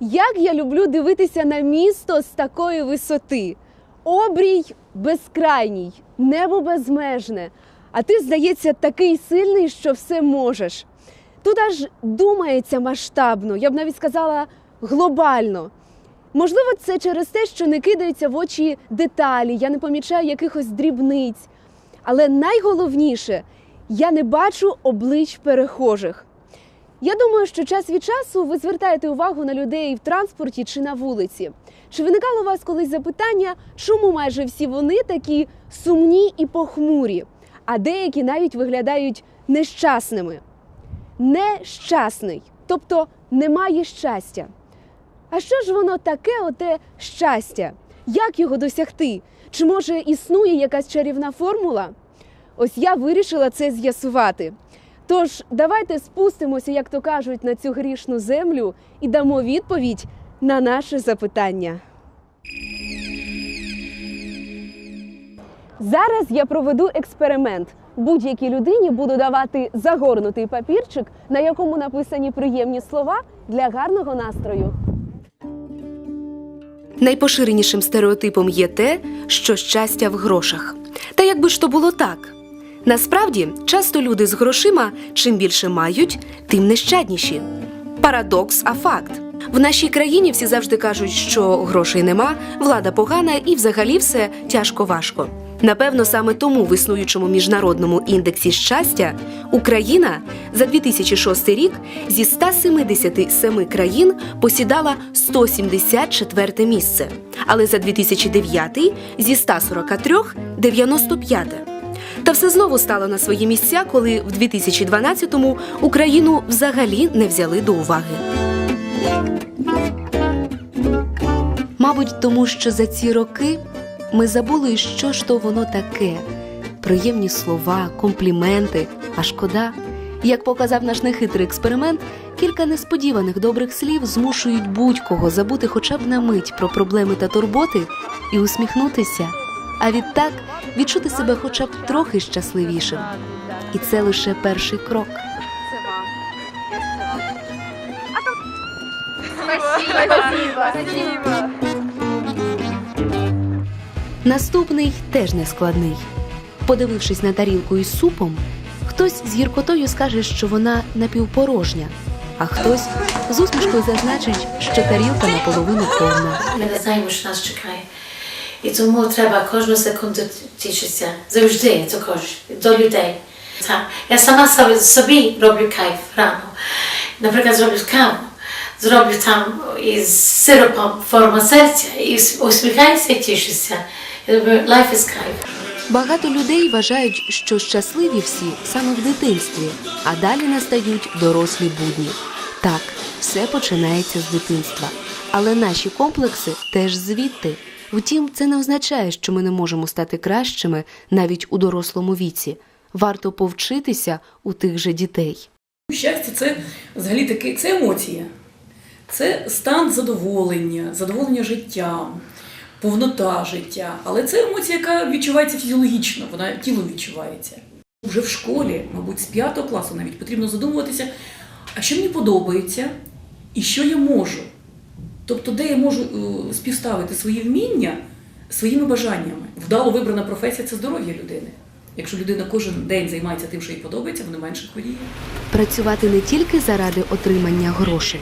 Як я люблю дивитися на місто з такої висоти. Обрій безкрайній, небо безмежне. А ти, здається, такий сильний, що все можеш. Тут аж думається масштабно, я б навіть сказала глобально. Можливо, це через те, що не кидаються в очі деталі, я не помічаю якихось дрібниць. Але найголовніше, я не бачу облич перехожих. Я думаю, що час від часу ви звертаєте увагу на людей в транспорті чи на вулиці. Чи виникало у вас колись запитання, чому майже всі вони такі сумні і похмурі, а деякі навіть виглядають нещасними? Нещасний, тобто немає щастя. А що ж воно таке, оте щастя? Як його досягти? Чи може існує якась чарівна формула? Ось я вирішила це з'ясувати. Тож давайте спустимося, як то кажуть, на цю грішну землю і дамо відповідь на наше запитання. Зараз я проведу експеримент. Будь-якій людині буду давати загорнутий папірчик, на якому написані приємні слова для гарного настрою. Найпоширенішим стереотипом є те, що щастя в грошах. Та якби ж то було так. Насправді, часто люди з грошима чим більше мають, тим нещадніші. Парадокс, а факт. В нашій країні всі завжди кажуть, що грошей нема, влада погана і взагалі все тяжко важко. Напевно, саме тому в існуючому міжнародному індексі щастя Україна за 2006 рік зі 177 країн посідала 174 місце, але за 2009 зі 143 – 95. Та все знову стало на свої місця, коли в 2012-му Україну взагалі не взяли до уваги. Мабуть, тому що за ці роки ми забули, що ж то воно таке. Приємні слова, компліменти, а шкода. Як показав наш нехитрий експеримент, кілька несподіваних добрих слів змушують будь-кого забути хоча б на мить про проблеми та турботи і усміхнутися, а відтак відчути себе хоча б трохи щасливішим. І це лише перший крок. Наступний теж нескладний. Подивившись на тарілку із супом, хтось з гіркотою скаже, що вона напівпорожня, а хтось з усмішкою зазначить, що тарілка наполовину повна. Ми не знаємо, що нас чекає. І тому треба кожну секунду тішитися. Завжди також до людей. Так. Я сама собі, роблю кайф рано. Наприклад, зроблю каву, зроблю там із сиропом форма серця і усміхаюся і тішуся. Я думаю, life is кайф. Багато людей вважають, що щасливі всі саме в дитинстві, а далі настають дорослі будні. Так, все починається з дитинства. Але наші комплекси теж звідти. Втім, це не означає, що ми не можемо стати кращими навіть у дорослому віці. Варто повчитися у тих же дітей. Щастя це взагалі таки це емоція, це стан задоволення, задоволення життям, повнота життя. Але це емоція, яка відчувається фізіологічно, вона тіло відчувається. Вже в школі, мабуть, з п'ятого класу навіть потрібно задумуватися, а що мені подобається і що я можу. Тобто, де я можу е, співставити свої вміння своїми бажаннями. Вдало вибрана професія це здоров'я людини. Якщо людина кожен день займається тим, що їй подобається, вона менше хворіє. Працювати не тільки заради отримання грошей,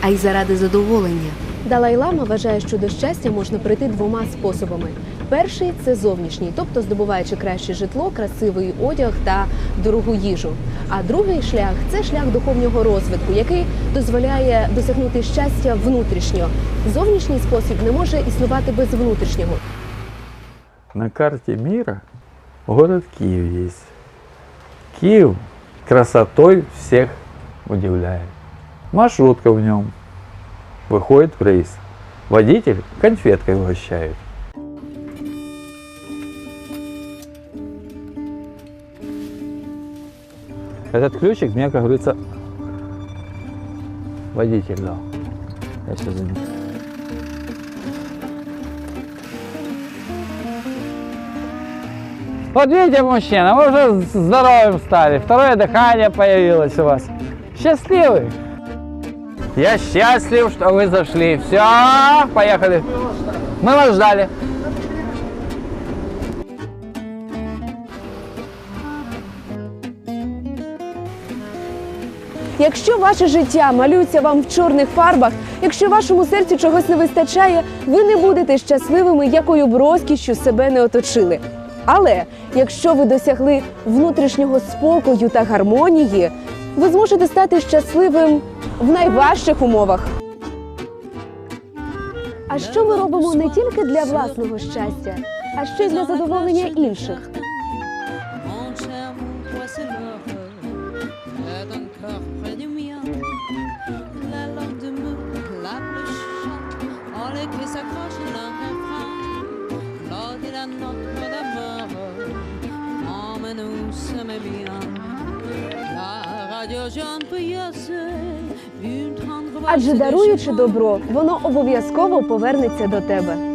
а й заради задоволення. Далай-лама вважає, що до щастя можна прийти двома способами. Перший це зовнішній, тобто здобуваючи краще житло, красивий одяг та дорогу їжу. А другий шлях це шлях духовного розвитку, який дозволяє досягнути щастя внутрішньо. Зовнішній спосіб не може існувати без внутрішнього. На карте мира город Киев есть. Киев красотой всех удивляет. Маршрутка в нем выходит в рейс. Водитель конфеткой угощает. Этот ключик мне, как говорится, водитель дал. Я сейчас занесу. Вот видите, мужчина, вы уже здоровым стали. Второе дыхание появилось у вас. Счастливый. Я счастлив, что вы зашли. Все, поехали. Мы вас ждали. Якщо ваше життя малюється вам в чорних фарбах, якщо вашому серцю чогось не вистачає, ви не будете щасливими, якою б розкішшю себе не оточили. Але якщо ви досягли внутрішнього спокою та гармонії, ви зможете стати щасливим в найважчих умовах. А що ми робимо не тільки для власного щастя, а ще й для задоволення інших? Адже даруючи добро, воно обов'язково повернеться до тебе.